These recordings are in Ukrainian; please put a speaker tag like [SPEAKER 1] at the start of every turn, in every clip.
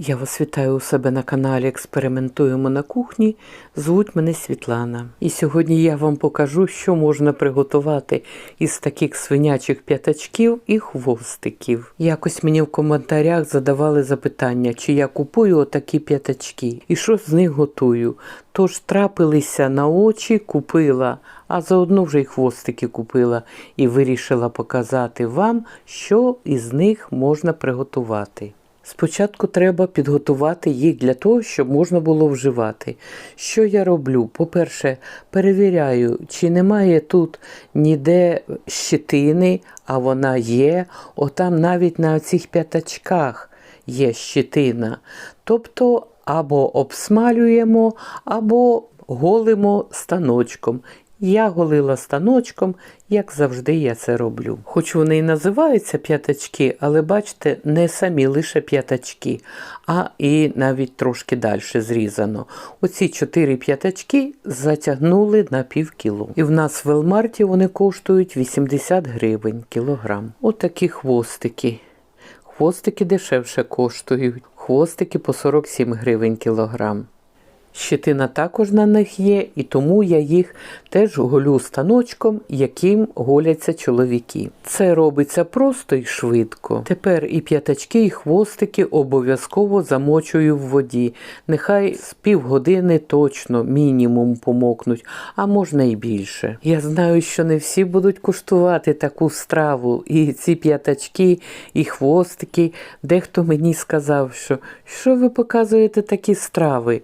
[SPEAKER 1] Я вас вітаю у себе на каналі Експериментуємо на кухні. Звуть мене Світлана. І сьогодні я вам покажу, що можна приготувати із таких свинячих п'ятачків і хвостиків. Якось мені в коментарях задавали запитання, чи я купую отакі п'ятачки і що з них готую. Тож трапилися на очі, купила, а заодно вже й хвостики купила і вирішила показати вам, що із них можна приготувати. Спочатку треба підготувати їх для того, щоб можна було вживати. Що я роблю? По-перше, перевіряю, чи немає тут ніде щитини, а вона є. Отам навіть на цих п'ятачках є щитина. Тобто або обсмалюємо, або голимо станочком. Я голила станочком, як завжди я це роблю. Хоч вони і називаються п'ятачки, але бачите, не самі лише п'ятачки, а і навіть трошки далі зрізано. Оці чотири п'ятачки затягнули на пів кіло. І в нас в Велмарті вони коштують 80 гривень кілограм. Отакі хвостики. Хвостики дешевше коштують. Хвостики по 47 гривень кілограм. Щетина також на них є, і тому я їх теж голю станочком, яким голяться чоловіки. Це робиться просто і швидко. Тепер і п'ятачки, і хвостики обов'язково замочую в воді. Нехай з півгодини точно мінімум помокнуть, а можна і більше. Я знаю, що не всі будуть куштувати таку страву, і ці п'ятачки, і хвостики. Дехто мені сказав, що що ви показуєте такі страви?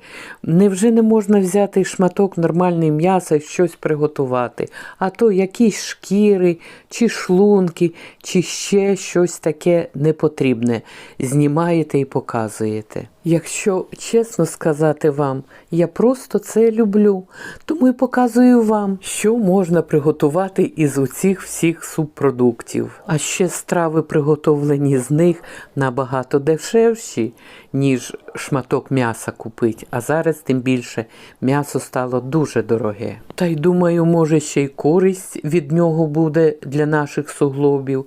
[SPEAKER 1] Невже не можна взяти шматок нормального м'яса і щось приготувати? А то якісь шкіри, чи шлунки, чи ще щось таке непотрібне знімаєте і показуєте. Якщо чесно сказати вам, я просто це люблю, тому і показую вам, що можна приготувати із оцих всіх субпродуктів. А ще страви, приготовлені з них, набагато дешевші, ніж шматок м'яса купить. А зараз тим більше м'ясо стало дуже дороге. Та й думаю, може ще й користь від нього буде для наших суглобів.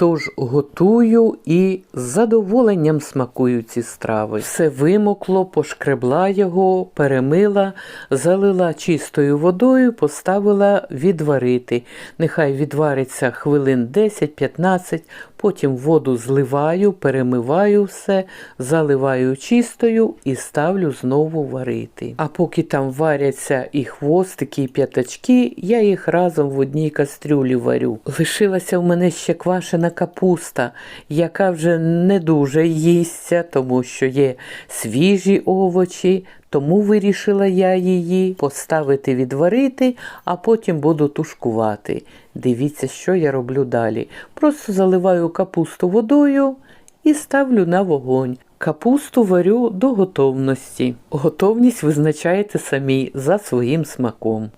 [SPEAKER 1] Тож готую і з задоволенням смакую ці страви. Все вимокло, пошкребла його, перемила, залила чистою водою, поставила відварити. Нехай відвариться хвилин 10-15, потім воду зливаю, перемиваю все, заливаю чистою і ставлю знову варити. А поки там варяться і хвостики, і п'ятачки, я їх разом в одній кастрюлі варю. Лишилася в мене ще квашена капуста, яка вже не дуже їсться, тому що є свіжі овочі. Тому вирішила я її поставити відварити, а потім буду тушкувати. Дивіться, що я роблю далі. Просто заливаю капусту водою і ставлю на вогонь. Капусту варю до готовності. Готовність визначаєте самі за своїм смаком.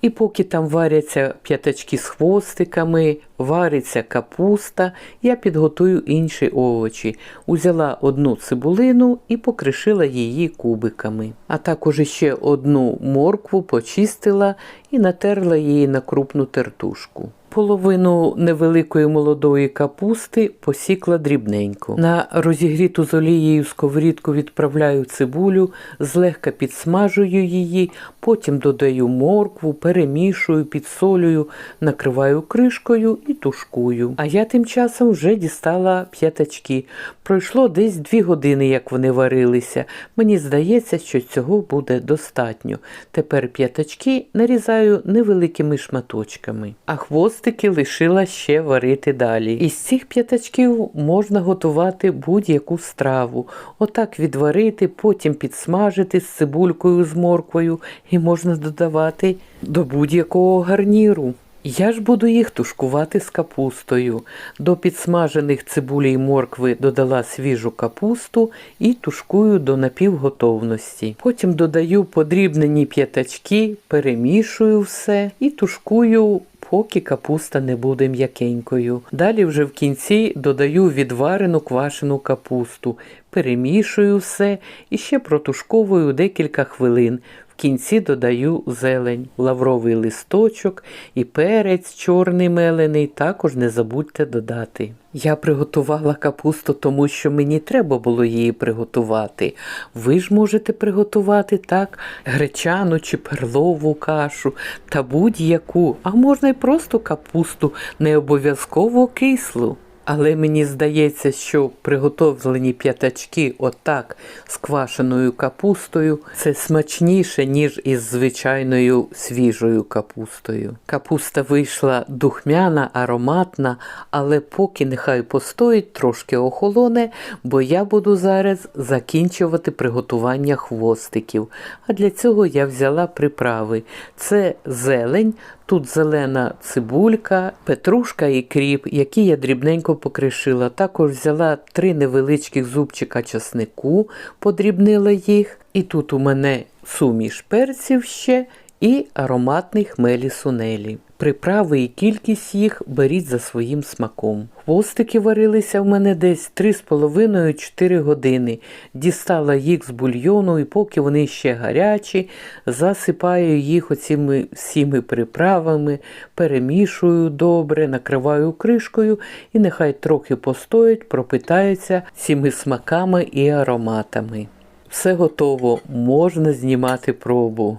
[SPEAKER 1] І поки там варяться п'ятачки з хвостиками, вариться капуста, я підготую інші овочі. Узяла одну цибулину і покришила її кубиками. А також ще одну моркву почистила і натерла її на крупну тертушку. Половину невеликої молодої капусти посікла дрібненько. На розігріту з олією сковорідку відправляю цибулю, злегка підсмажую її, потім додаю моркву, перемішую, підсолюю, накриваю кришкою і тушкую. А я тим часом вже дістала п'ятачки. Пройшло десь дві години, як вони варилися. Мені здається, що цього буде достатньо. Тепер п'ятачки нарізаю невеликими шматочками, а хвостики лишила ще варити далі. Із цих п'ятачків можна готувати будь-яку страву. Отак відварити, потім підсмажити з цибулькою з морквою і можна додавати до будь-якого гарніру. Я ж буду їх тушкувати з капустою. До підсмажених цибулі й моркви додала свіжу капусту і тушкую до напівготовності. Потім додаю подрібнені п'ятачки, перемішую все і тушкую. Поки капуста не буде м'якенькою. Далі вже в кінці додаю відварену квашену капусту, перемішую все і ще протушковую декілька хвилин. В кінці додаю зелень, лавровий листочок і перець чорний мелений також не забудьте додати. Я приготувала капусту, тому що мені треба було її приготувати. Ви ж можете приготувати так гречану чи перлову кашу та будь-яку, а можна й просто капусту, не обов'язково кислу. Але мені здається, що приготовлені п'ятачки отак з квашеною капустою це смачніше, ніж із звичайною свіжою капустою. Капуста вийшла духмяна, ароматна, але поки нехай постоїть, трошки охолоне, бо я буду зараз закінчувати приготування хвостиків. А для цього я взяла приправи. Це зелень. Тут зелена цибулька, петрушка і кріп, які я дрібненько покришила. Також взяла три невеличких зубчика часнику, подрібнила їх. І тут у мене суміш перців ще і ароматний хмелі сунелі. Приправи і кількість їх беріть за своїм смаком. Хвостики варилися в мене десь 3,5-4 години. Дістала їх з бульйону і поки вони ще гарячі, засипаю їх оціми всіми приправами, перемішую добре, накриваю кришкою і нехай трохи постоять, пропитаються цими смаками і ароматами. Все готово, можна знімати пробу.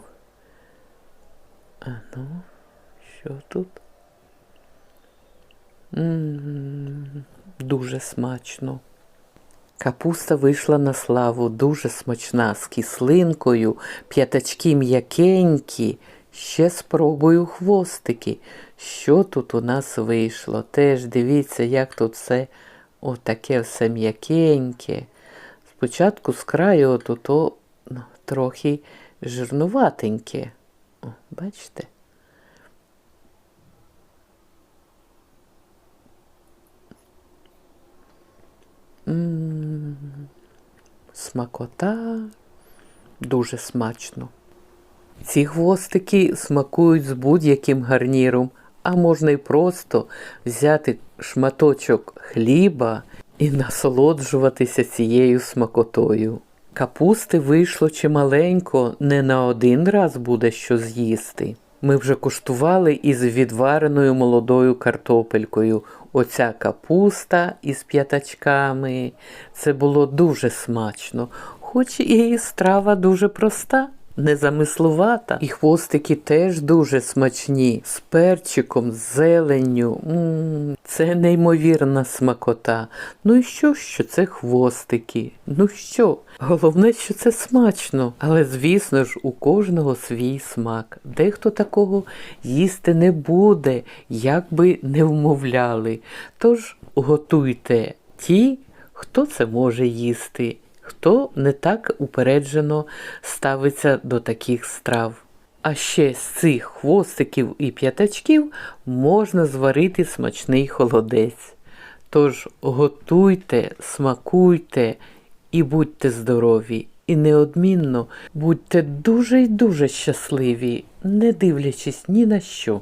[SPEAKER 1] А ну. Що тут? М-м-м, дуже смачно. Капуста вийшла на славу, дуже смачна, з кислинкою, п'ятачки м'якенькі. Ще спробую хвостики. Що тут у нас вийшло? Теж дивіться, як тут все отаке все м'якеньке. Спочатку з краю от ну, трохи жирнуватеньке. О, бачите? М-м-м, Смакота дуже смачно. Ці хвостики смакують з будь-яким гарніром, а можна й просто взяти шматочок хліба і насолоджуватися цією смакотою. Капусти вийшло чималенько, не на один раз буде що з'їсти. Ми вже куштували із відвареною молодою картопелькою. Оця капуста із п'ятачками. Це було дуже смачно, хоч і страва дуже проста. Незамислувата. І хвостики теж дуже смачні, з перчиком, з зеленню. М-м, це неймовірна смакота. Ну і що, що це хвостики? Ну що? Головне, що це смачно. Але, звісно ж, у кожного свій смак. Дехто такого їсти не буде, як би не вмовляли. Тож готуйте ті, хто це може їсти хто не так упереджено ставиться до таких страв. А ще з цих хвостиків і п'ятачків можна зварити смачний холодець. Тож готуйте, смакуйте і будьте здорові, і неодмінно будьте дуже й дуже щасливі, не дивлячись ні на що.